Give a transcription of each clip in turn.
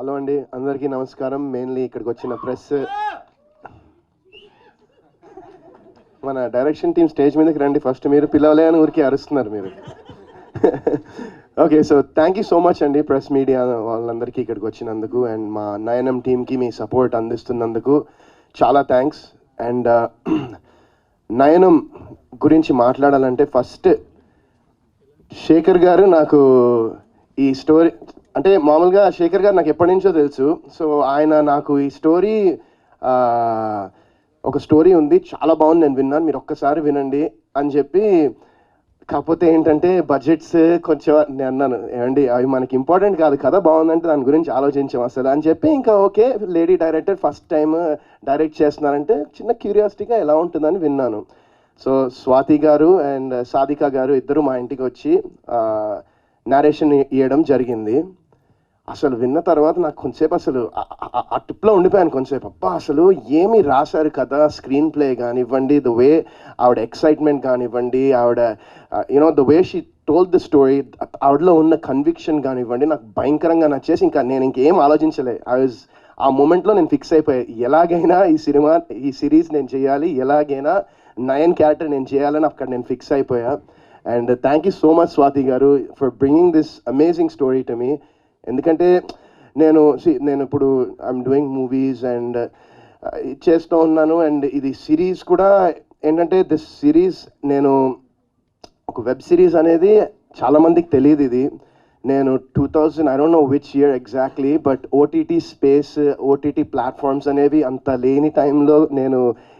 Hello అండి అందరికీ నమస్కారం. మెయిన్లీ ఇక్కడికి వచ్చిన ప్రెస్. మన డైరెక్షన్ టీం స్టేజ్ మీదకి రండి. ఫస్ట్ మీరు పిలవలే అని ఊరికి అరుస్తున్నారు మీరు. Okay so thank you so much అండి ప్రెస్ మీడియా వాళ్ళందరికీ ఇక్కడికి వచ్చినందుకు అండ్ మా నయనం టీంకి మీ సపోర్ట్ అందిస్తున్నందుకు. చాలా థ్యాంక్స్ అండ్ uh, నయనం గురించి మాట్లాడాలంటే ఫస్ట్ శేఖర్ గారు నాకు ఈ స్టోరీ అంటే మామూలుగా శేఖర్ గారు నాకు ఎప్పటి నుంచో తెలుసు. సో ఆయన నాకు ఈ స్టోరీ ఒక స్టోరీ ఉంది. చాలా బాగుంది నేను విన్నాను. మీరు ఒక్కసారి వినండి అని చెప్పి కాకపోతే ఏంటంటే బడ్జెట్స్ కొంచెం నేను అన్నాను ఏమండి అవి మనకి ఇంపార్టెంట్ కాదు కథ బాగుందంటే దాని గురించి ఆలోచించాం అసలు అని చెప్పి ఇంకా okay lady director first time direct చేస్తున్నారంటే చిన్న క్యూరియాసిటీగా ఎలా ఉంటుందని విన్నాను. సో స్వాతి గారు అండ్ సాధిక గారు ఇద్దరు మా ఇంటికి వచ్చి నేరేషన్ ఇవ్వడం జరిగింది. అసలు విన్న తర్వాత నాకు కొంచెంసేపు అసలు ఆ- టిప్లో ఉండిపోయాను కొంచెంసేపు అబ్బా అసలు ఏమి రాశారు కదా స్క్రీన్ ప్లే కానివ్వండి ద వే ఆవిడ ఎక్సైట్మెంట్ కానివ్వండి ఆవిడ you know the way she told the story ఆవిడలో ఉన్న కన్విక్షన్ కానివ్వండి నాకు భయంకరంగా నచ్చేసి ఇంకా నేను ఇంకేం ఆలోచించలే. ఐ వాజ్ ఆ మూమెంట్లో నేను ఫిక్స్ అయిపోయాయి ఎలాగైనా ఈ సినిమా ఈ సిరీస్ నేను చేయాలి ఎలాగైనా నయన్ క్యారెక్టర్ నేను చేయాలని అక్కడ నేను ఫిక్స్ అయిపోయా. And thank you so much Swathi గారు for bringing this amazing story to me ఎందుకంటే నేను నేను ఇప్పుడు ఐఎమ్ డూయింగ్ మూవీస్ అండ్ చేస్తూ ఉన్నాను అండ్ ఇది సిరీస్ కూడా ఏంటంటే దిస్ సిరీస్ నేను ఒక వెబ్ సిరీస్ అనేది చాలామందికి తెలియదు ఇది. నేను two thousand I don't know which year exactly but OTT space OTT platforms అనేవి అంత లేని టైంలో నేను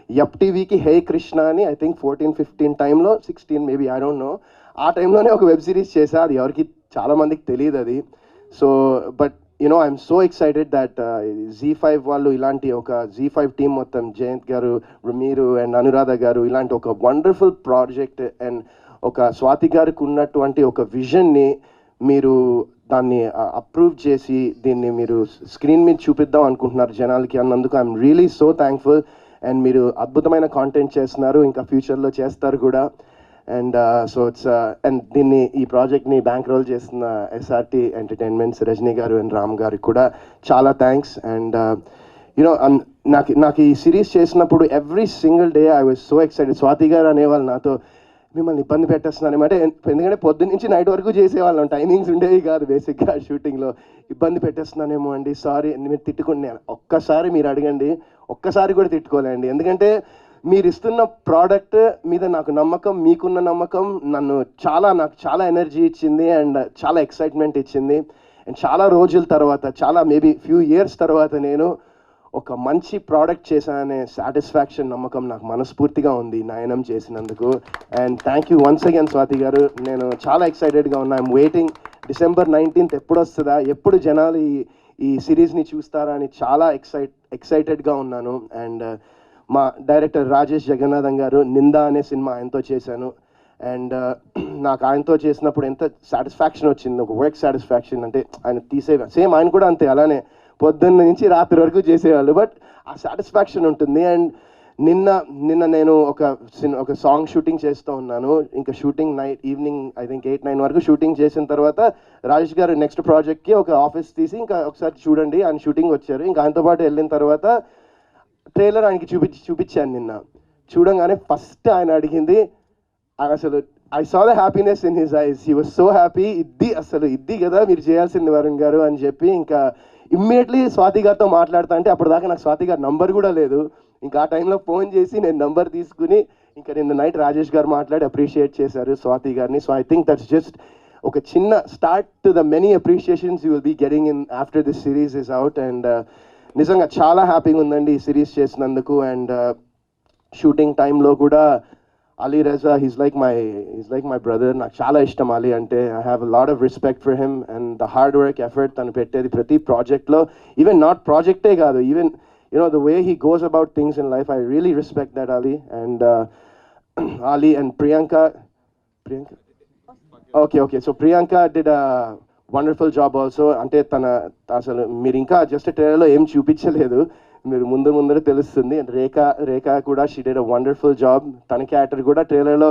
ఎఫ్టీవీకి హే కృష్ణ అని ఐ థింక్ ఫోర్టీన్ ఫిఫ్టీన్ టైంలో sixteen maybe I don't know ఆ టైంలోనే ఒక వెబ్ సిరీస్ చేశా అది ఎవరికి చాలామందికి తెలియదు అది. So but you know I'm so excited that Zee five వాళ్ళు ఇలాంటి ఒక జీ ఫైవ్ టీం మొత్తం జయంత్ గారు మీరు అండ్ అనురాధ గారు ఇలాంటి ఒక వండర్ఫుల్ ప్రాజెక్ట్ అండ్ ఒక స్వాతి గారికి ఉన్నటువంటి ఒక విజన్ని మీరు దాన్ని అప్రూవ్ చేసి దీన్ని మీరు స్క్రీన్ మీద చూపిద్దాం అనుకుంటున్నారు జనాలకి అన్నందుకు. I'm really so thankful and మీరు అద్భుతమైన కాంటెంట్ చేస్తున్నారు. ఇంకా ఫ్యూచర్లో చేస్తారు కూడా. అండ్ సో ఇట్స్ అండ్ దీన్ని ఈ ప్రాజెక్ట్ని బ్యాంక్ రోల్ చేస్తున్న ఎస్ఆర్టీ ఎంటర్టైన్మెంట్స్ రజనీ గారు అండ్ రామ్ గారికి కూడా చాలా థ్యాంక్స్ అండ్ యూనో నాకు నాకు ఈ సిరీస్ చేసినప్పుడు every single day I was so excited Swathi గారు అనేవాళ్ళు నాతో మిమ్మల్ని ఇబ్బంది పెట్టేస్తున్నాను అంటే ఎందుకంటే పొద్దున్న నుంచి నైట్ వరకు చేసేవాళ్ళం. టైమింగ్స్ ఉండేవి కాదు బేసిక్గా షూటింగ్లో ఇబ్బంది పెట్టేస్తున్నానేమో అండి సారీ మీరు తిట్టుకుని ఒక్కసారి మీరు అడగండి ఒక్కసారి కూడా తిట్టుకోలేండి. ఎందుకంటే మీరు ఇస్తున్న ప్రోడక్ట్ మీద నాకు నమ్మకం మీకున్న నమ్మకం నన్ను చాలా నాకు చాలా ఎనర్జీ ఇచ్చింది అండ్ చాలా ఎక్సైట్మెంట్ ఇచ్చింది. అండ్ చాలా రోజుల తర్వాత చాలా మేబీ ఫ్యూ ఇయర్స్ తర్వాత నేను ఒక మంచి ప్రోడక్ట్ చేశాననే సాటిస్ఫాక్షన్ నమ్మకం నాకు మనస్ఫూర్తిగా ఉంది నయనం చేసినందుకు. And thank you once again Swathi గారు. నేను చాలా ఎక్సైటెడ్గా ఉన్నా. ఐమ్ వెయిటింగ్ డిసెంబర్ నైన్టీన్త్ ఎప్పుడు వస్తుందా? ఎప్పుడు జనాలు ఈ ఈ సిరీస్ని చూస్తారా అని చాలా ఎక్సైట్ ఎక్సైటెడ్గా ఉన్నాను. అండ్ మా డైరెక్టర్ రాజేష్ జగన్నాథం గారు నిందా అనే సినిమా ఆయనతో చేశాను. అండ్ నాకు ఆయనతో చేసినప్పుడు ఎంత సాటిస్ఫాక్షన్ వచ్చింది ఒక వర్క్ సాటిస్ఫాక్షన్ అంటే ఆయన తీసే సేమ్ ఆయన కూడా అంతే అలానే పొద్దున్న నుంచి రాత్రి వరకు చేసేవాళ్ళు. బట్ ఆ సాటిస్ఫాక్షన్ ఉంటుంది. అండ్ నిన్న నిన్న నేను ఒక సిన్ ఒక సాంగ్ షూటింగ్ చేస్తూ ఉన్నాను. ఇంకా shooting night evening I think eight nine వరకు షూటింగ్ చేసిన తర్వాత రాజేష్ గారు నెక్స్ట్ ప్రాజెక్ట్కి ఒక ఆఫీస్ తీసి ఇంకా ఒకసారి చూడండి ఆయన షూటింగ్ వచ్చారు. ఇంకా ఆయనతో పాటు వెళ్ళిన తర్వాత ట్రైలర్ ఆయనకి చూపించి చూపించాను నిన్న. చూడంగానే ఫస్ట్ ఆయన అడిగింది ఆయన అసలు I saw the happiness in his eyes he was so happy ఇది అసలు ఇది కదా మీరు చేయాల్సింది వరుణ్ గారు అని చెప్పి ఇంకా ఇమ్మీడియట్లీ స్వాతి గారితో మాట్లాడతా అంటే అప్పటిదాకా నాకు స్వాతి గారి నంబర్ కూడా లేదు. ఇంకా ఆ టైంలో ఫోన్ చేసి నేను నంబర్ తీసుకుని ఇంకా నిన్న నైట్ రాజేష్ గారు మాట్లాడి అప్రిషియేట్ చేశారు స్వాతి గారిని. So I think that's just ఒక చిన్న start to the many appreciations you will be getting in after this series is out and నిజంగా చాలా హ్యాపీగా ఉందండి ఈ సిరీస్ చేసినందుకు అండ్ షూటింగ్ టైంలో కూడా Ali Raza he's like my he's like my brother నాకు చాలా ఇష్టం అలీ అంటే I have lot of respect for him and the hard work effort తను పెట్టేది ప్రతి ప్రాజెక్ట్లో ఈవెన్ నాట్ ప్రాజెక్టే కాదు even you know the way he goes about things in life I really respect that Ali. And uh, Ali and Priyanka Priyanka okay okay so Priyanka did wonderful job also అంటే తన అసలు మీరు ఇంకా just ట్రైలర్లో ఏం చూపించలేదు. మీరు ముందు ముందర తెలుస్తుంది. రేఖ రేఖ కూడా she did a wonderful job తన క్యారెక్టర్ కూడా ట్రైలర్లో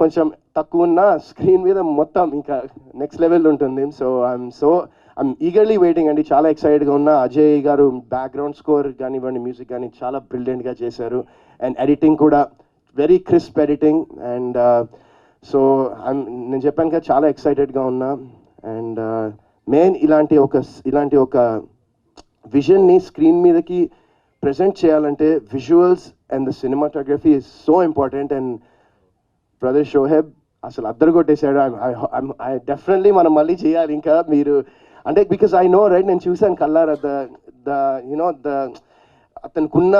కొంచెం తక్కువ ఉన్న స్క్రీన్ మీద మొత్తం ఇంకా నెక్స్ట్ లెవెల్ ఉంటుంది. So I'm so I'm eagerly waiting అండి. చాలా ఎక్సైటెడ్గా ఉన్న అజయ్ గారు బ్యాక్గ్రౌండ్ స్కోర్ కానివ్వండి మ్యూజిక్ కానీ చాలా బ్రిలియంట్గా చేశారు. అండ్ ఎడిటింగ్ కూడా very crisp editing and so నేను చెప్పాను కదా చాలా ఎక్సైటెడ్గా ఉన్నా. అండ్ మెయిన్ uh, ఇలాంటి ఒక ఇలాంటి ఒక విజన్ని స్క్రీన్ మీదకి ప్రజెంట్ చేయాలంటే visuals and the cinematography is so important and brother Shoaib అసలు అద్దరు కొట్టేశాడు ఐ డెఫినెట్లీ మనం మళ్ళీ చేయాలి ఇంకా మీరు. అంటే బికాస్ ఐ నో రైట్ నేను చూశాను కల్లార the the you know the అతనుకున్న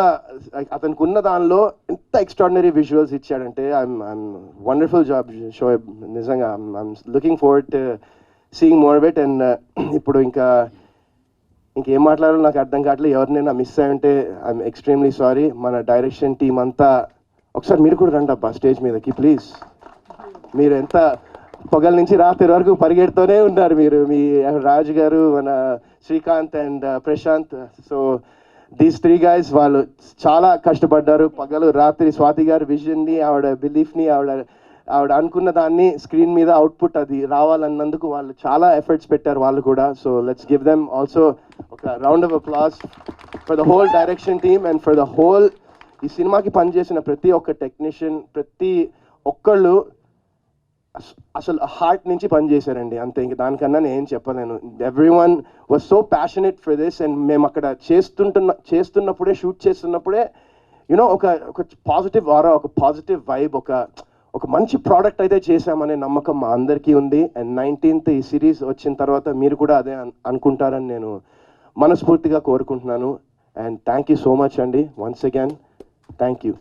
అతనుకున్న దానిలో ఎంత ఎక్స్ట్రాడినరీ విజువల్స్ ఇచ్చాడంటే I'm I'm wonderful job Shoaib నిజంగా I'm looking for to seeing more bet and ఇప్పుడు ఇంకా ఇంకేం మాట్లాడాలో నాకు అర్థం కావట్లేదు. ఎవరినైనా మిస్ అయి ఉంటే ఐఎమ్ ఎక్స్ట్రీమ్లీ సారీ మన డైరెక్షన్ టీం అంతా ఒకసారి మీరు కూడా రండి అబ్బా స్టేజ్ మీదకి ప్లీజ్ మీరు ఎంత పొగల నుంచి రాత్రి వరకు పరిగెడుతూనే ఉన్నారు మీరు. మీ రాజు గారు మన Srikanth and uh, Prashanth. So these three guys వాళ్ళు చాలా కష్టపడ్డారు. పగలు రాత్రి స్వాతి గారి విజన్ని ఆవిడ బిలీఫ్ని ఆవిడ ఆవిడ అనుకున్న దాన్ని స్క్రీన్ మీద అవుట్పుట్ అది రావాలన్నందుకు వాళ్ళు చాలా ఎఫర్ట్స్ పెట్టారు వాళ్ళు కూడా. So let's give them also ఒక round of applause for the whole direction team and for the whole ఈ సినిమాకి పనిచేసిన ప్రతి ఒక్క టెక్నీషియన్ ప్రతి ఒక్కళ్ళు అసలు హార్ట్ నుంచి పనిచేశారండి. అంతే ఇంక దానికన్నా నేను ఏం చెప్పలేను. Every one was so passionate for this and మేము అక్కడ చేస్తుంటున్న చేస్తున్నప్పుడే షూట్ చేస్తున్నప్పుడే యూనో ఒక ఒక పాజిటివ్ ఆరా ఒక పాజిటివ్ వైబ్ ఒక ఒక మంచి ప్రోడక్ట్ అయితే చేశామనే నమ్మకం మా అందరికీ ఉంది. అండ్ నైన్టీన్త్ ఈ సిరీస్ వచ్చిన తర్వాత మీరు కూడా అదే అనుకుంటారని నేను మనస్ఫూర్తిగా కోరుకుంటున్నాను. And thank you so much అండి. Once again thank you